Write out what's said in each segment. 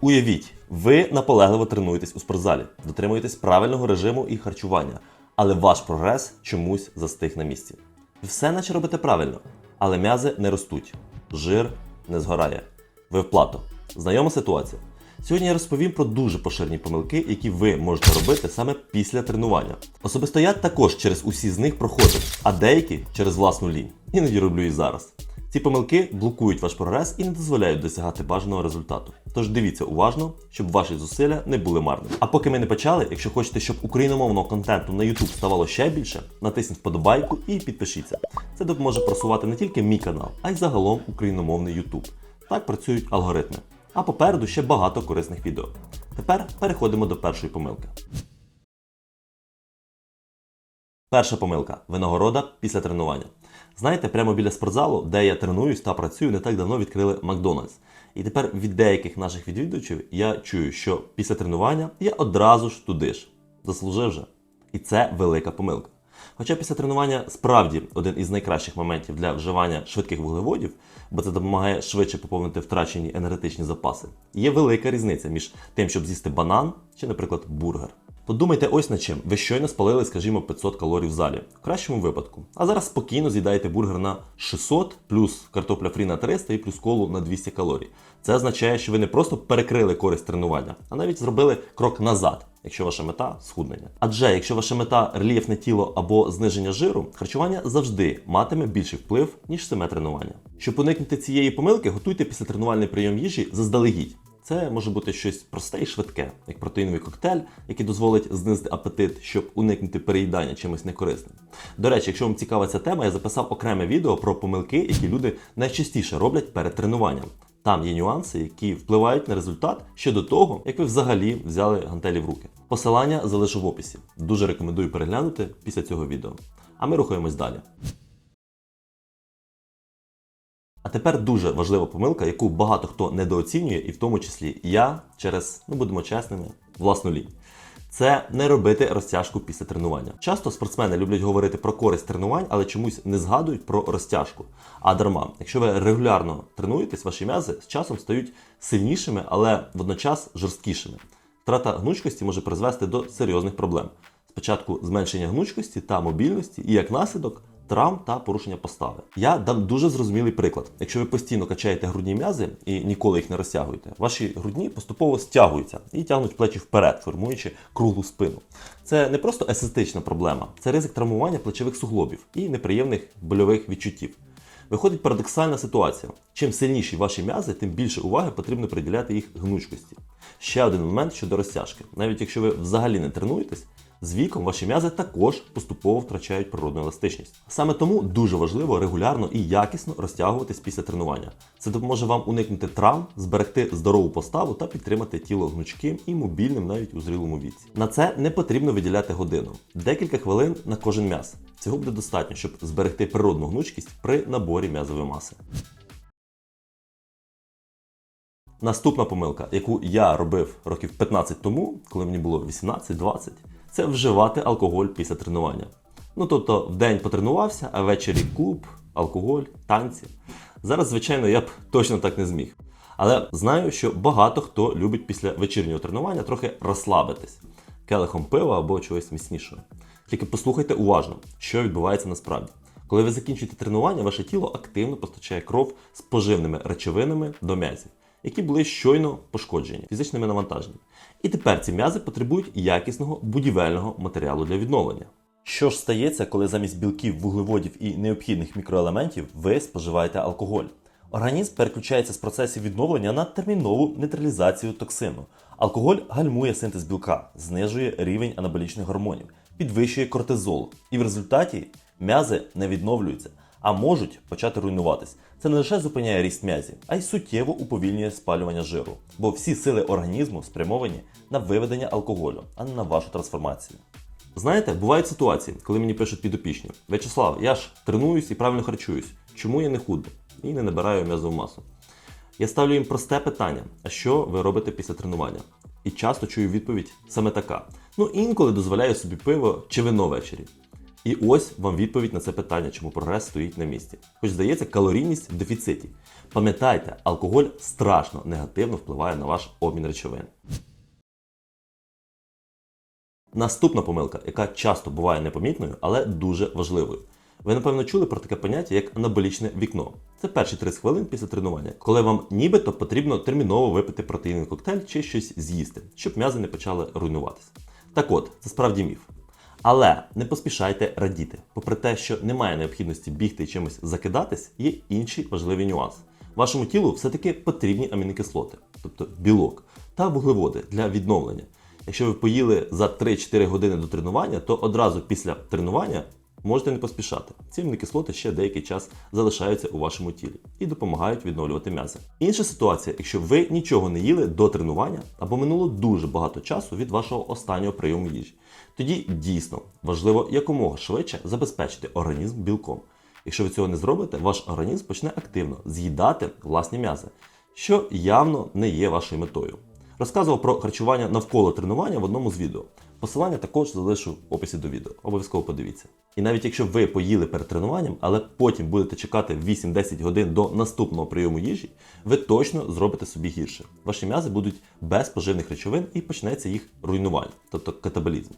Уявіть, ви наполегливо тренуєтесь у спортзалі, дотримуєтесь правильного режиму і харчування, але ваш прогрес чомусь застиг на місці. Все наче робите правильно, але м'язи не ростуть, жир не згорає. Ви в плато. Знайома ситуація. Сьогодні я розповім про дуже поширені помилки, які ви можете робити саме після тренування. Особисто я також через усі з них проходив, а деякі через власну лінь. Іноді роблю і зараз. Ці помилки блокують ваш прогрес і не дозволяють досягати бажаного результату. Тож дивіться уважно, щоб ваші зусилля не були марними. А поки ми не почали, якщо хочете, щоб україномовного контенту на YouTube ставало ще більше, натисніть вподобайку і підпишіться. Це допоможе просувати не тільки мій канал, а й загалом україномовний YouTube. Так працюють алгоритми. А попереду ще багато корисних відео. Тепер переходимо до першої помилки. Перша помилка винагорода після тренування. Знаєте, прямо біля спортзалу, де я тренуюсь та працюю, не так давно відкрили Макдональдс. І тепер від деяких наших відвідувачів я чую, що після тренування я одразу ж туди ж. Заслужив же. І це велика помилка. Хоча після тренування справді один із найкращих моментів для вживання швидких вуглеводів, бо це допомагає швидше поповнити втрачені енергетичні запаси, є велика різниця між тим, щоб з'їсти банан чи, наприклад, бургер. Подумайте ось над чим. Ви щойно спалили, скажімо, 500 калорій в залі, в кращому випадку. А зараз спокійно з'їдаєте бургер на 600, плюс картопля фрі на 300 і плюс колу на 200 калорій. Це означає, що ви не просто перекрили користь тренування, а навіть зробили крок назад, якщо ваша мета схуднення. Адже якщо ваша мета рельєфне тіло або зниження жиру, харчування завжди матиме більший вплив, ніж саме тренування. Щоб уникнути цієї помилки, готуйте післятренувальний прийом їжі заздалегідь. Це може бути щось просте і швидке, як протеїновий коктейль, який дозволить знизити апетит, щоб уникнути переїдання чимось некорисним. До речі, якщо вам цікава ця тема, я записав окреме відео про помилки, які люди найчастіше роблять перед тренуванням. Там є нюанси, які впливають на результат ще до того, як ви взагалі взяли гантелі в руки. Посилання залишу в описі. Дуже рекомендую переглянути після цього відео. А ми рухаємось далі. А тепер дуже важлива помилка, яку багато хто недооцінює, і в тому числі я через, ну будемо чесними, власну лінь. Це не робити розтяжку після тренування. Часто спортсмени люблять говорити про користь тренувань, але чомусь не згадують про розтяжку. А дарма, якщо ви регулярно тренуєтесь, ваші м'язи з часом стають сильнішими, але водночас жорсткішими. Втрата гнучкості може призвести до серйозних проблем. Спочатку зменшення гнучкості та мобільності, і як наслідок травм та порушення постави. Я дам дуже зрозумілий приклад. Якщо ви постійно качаєте грудні м'язи і ніколи їх не розтягуєте, ваші грудні поступово стягуються і тягнуть плечі вперед, формуючи круглу спину. Це не просто естетична проблема, це ризик травмування плечових суглобів і неприємних больових відчуттів. Виходить парадоксальна ситуація. Чим сильніші ваші м'язи, тим більше уваги потрібно приділяти їх гнучкості. Ще один момент щодо розтяжки. Навіть якщо ви взагалі не тренуєтесь, з віком ваші м'язи також поступово втрачають природну еластичність. Саме тому дуже важливо регулярно і якісно розтягуватись після тренування. Це допоможе вам уникнути травм, зберегти здорову поставу та підтримати тіло гнучким і мобільним навіть у зрілому віці. На це не потрібно виділяти годину, декілька хвилин на кожен м'яз. Цього буде достатньо, щоб зберегти природну гнучкість при наборі м'язової маси. Наступна помилка, яку я робив років 15 тому, коли мені було 18-20, це вживати алкоголь після тренування. Ну тобто, в день потренувався, а ввечері клуб, алкоголь, танці. Зараз, звичайно, я б точно так не зміг. Але знаю, що багато хто любить після вечірнього тренування трохи розслабитись келихом пива або чогось міцнішого. Тільки послухайте уважно, що відбувається насправді. Коли ви закінчуєте тренування, ваше тіло активно постачає кров з поживними речовинами до м'язів, які були щойно пошкоджені фізичними навантаженнями. І тепер ці м'язи потребують якісного будівельного матеріалу для відновлення. Що ж стається, коли замість білків, вуглеводів і необхідних мікроелементів ви споживаєте алкоголь? Організм переключається з процесів відновлення на термінову нейтралізацію токсину. Алкоголь гальмує синтез білка, знижує рівень анаболічних гормонів, підвищує кортизол, і в результаті м'язи не відновлюються, а можуть почати руйнуватись. Це не лише зупиняє ріст м'язів, а й суттєво уповільнює спалювання жиру, бо всі сили організму спрямовані на виведення алкоголю, а не на вашу трансформацію. Знаєте, бувають ситуації, коли мені пишуть підопічні: В'ячеслав, я ж тренуюсь і правильно харчуюсь. Чому я не худну і не набираю м'язову масу? Я ставлю їм просте питання: а що ви робите після тренування? І часто чую відповідь саме така: ну інколи дозволяю собі пиво чи вино ввечері. І ось вам відповідь на це питання, чому прогрес стоїть на місці. Хоч здається, калорійність в дефіциті. Пам'ятайте, алкоголь страшно негативно впливає на ваш обмін речовин. Наступна помилка, яка часто буває непомітною, але дуже важливою. Ви напевно чули про таке поняття як анаболічне вікно. Це перші 30 хвилин після тренування, коли вам нібито потрібно терміново випити протеїновий коктейль чи щось з'їсти, щоб м'язи не почали руйнуватися. Так от, це справді міф. Але не поспішайте радіти. Попри те, що немає необхідності бігти і чимось закидатись, є інший важливий нюанс. Вашому тілу все-таки потрібні амінокислоти, тобто білок, та вуглеводи для відновлення. Якщо ви поїли за 3-4 години до тренування, то одразу після тренування можете не поспішати. Ці амінокислоти ще деякий час залишаються у вашому тілі і допомагають відновлювати м'язи. Інша ситуація, якщо ви нічого не їли до тренування або минуло дуже багато часу від вашого останнього прийому їжі, тоді дійсно важливо якомога швидше забезпечити організм білком. Якщо ви цього не зробите, ваш організм почне активно з'їдати власні м'язи, що явно не є вашою метою. Розказував про харчування навколо тренування в одному з відео. Посилання також залишу в описі до відео. Обов'язково подивіться. І навіть якщо ви поїли перед тренуванням, але потім будете чекати 8-10 годин до наступного прийому їжі, ви точно зробите собі гірше. Ваші м'язи будуть без поживних речовин і почнеться їх руйнування, тобто катаболізм.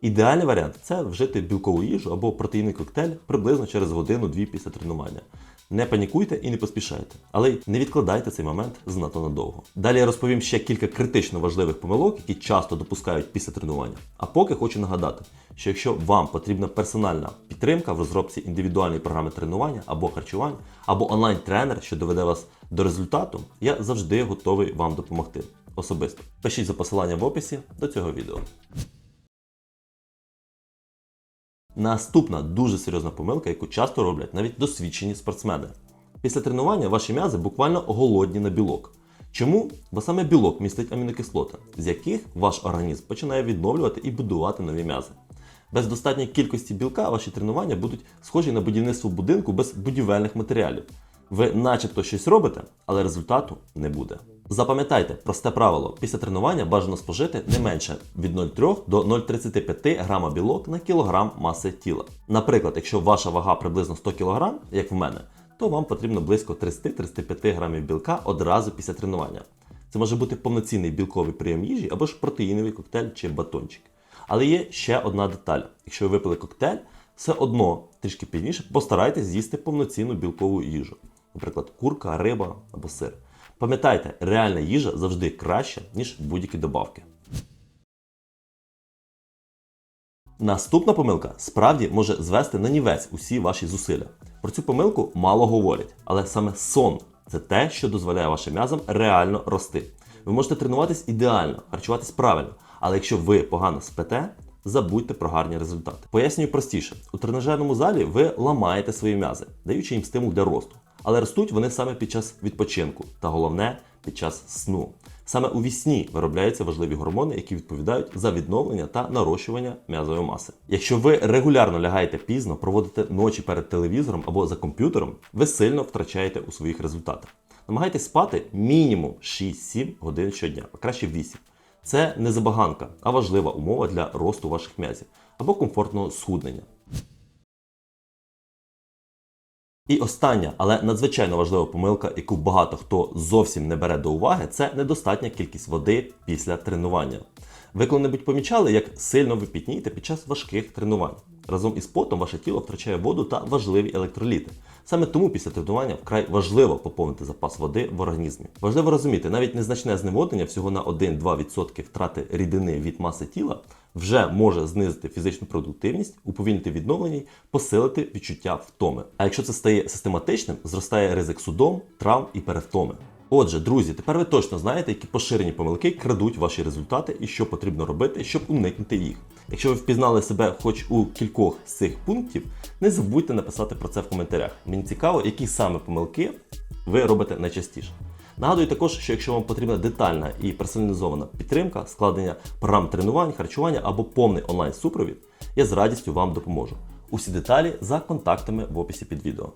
Ідеальний варіант це вжити білкову їжу або протеїнний коктейль приблизно через годину-дві після тренування. Не панікуйте і не поспішайте, але й не відкладайте цей момент занадто надовго. Далі я розповім ще кілька критично важливих помилок, які часто допускають після тренування. А поки хочу нагадати, що якщо вам потрібна персональна підтримка в розробці індивідуальної програми тренування або харчування, або онлайн-тренер, що доведе вас до результату, я завжди готовий вам допомогти особисто. Пишіть за посиланням в описі до цього відео. Наступна дуже серйозна помилка, яку часто роблять навіть досвідчені спортсмени. Після тренування ваші м'язи буквально голодні на білок. Чому? Бо саме білок містить амінокислоти, з яких ваш організм починає відновлювати і будувати нові м'язи. Без достатньої кількості білка ваші тренування будуть схожі на будівництво будинку без будівельних матеріалів. Ви начебто щось робите, але результату не буде. Запам'ятайте просте правило: після тренування бажано спожити не менше від 0,3 до 0,35 грама білок на кілограм маси тіла. Наприклад, якщо ваша вага приблизно 100 кг, як в мене, то вам потрібно близько 30-35 грамів білка одразу після тренування. Це може бути повноцінний білковий прийом їжі або ж протеїновий коктейль чи батончик. Але є ще одна деталь: якщо ви випили коктейль, все одно трішки пізніше постарайтесь з'їсти повноцінну білкову їжу, наприклад, курка, риба або сир. Пам'ятайте, реальна їжа завжди краща, ніж будь-які добавки. Наступна помилка справді може звести на нівець усі ваші зусилля. Про цю помилку мало говорять, але саме сон це те, що дозволяє вашим м'язам реально рости. Ви можете тренуватись ідеально, харчуватись правильно, але якщо ви погано спите, забудьте про гарні результати. Пояснюю простіше: у тренажерному залі ви ламаєте свої м'язи, даючи їм стимул для росту. Але ростуть вони саме під час відпочинку, та головне під час сну. Саме у вісні виробляються важливі гормони, які відповідають за відновлення та нарощування м'язової маси. Якщо ви регулярно лягаєте пізно, проводите ночі перед телевізором або за комп'ютером, ви сильно втрачаєте у своїх результатах. Намагайтесь спати мінімум 6-7 годин щодня, а краще 8. Це не забаганка, а важлива умова для росту ваших м'язів або комфортного схуднення. І остання, але надзвичайно важлива помилка, яку багато хто зовсім не бере до уваги, це недостатня кількість води після тренування. Ви коли-небудь помічали, як сильно ви пітнієте під час важких тренувань. Разом із потом ваше тіло втрачає воду та важливі електроліти. Саме тому після тренування вкрай важливо поповнити запас води в організмі. Важливо розуміти, навіть незначне зневоднення всього на 1-2% втрати рідини від маси тіла вже може знизити фізичну продуктивність, уповільнити відновлення, посилити відчуття втоми. А якщо це стає систематичним, зростає ризик судом, травм і перевтоми. Отже, друзі, тепер ви точно знаєте, які поширені помилки крадуть ваші результати і що потрібно робити, щоб уникнути їх. Якщо ви впізнали себе хоч у кількох з цих пунктів, не забудьте написати про це в коментарях. Мені цікаво, які саме помилки ви робите найчастіше. Нагадую також, що якщо вам потрібна детальна і персоналізована підтримка, складення програм тренувань, харчування або повний онлайн-супровід, я з радістю вам допоможу. Усі деталі за контактами в описі під відео.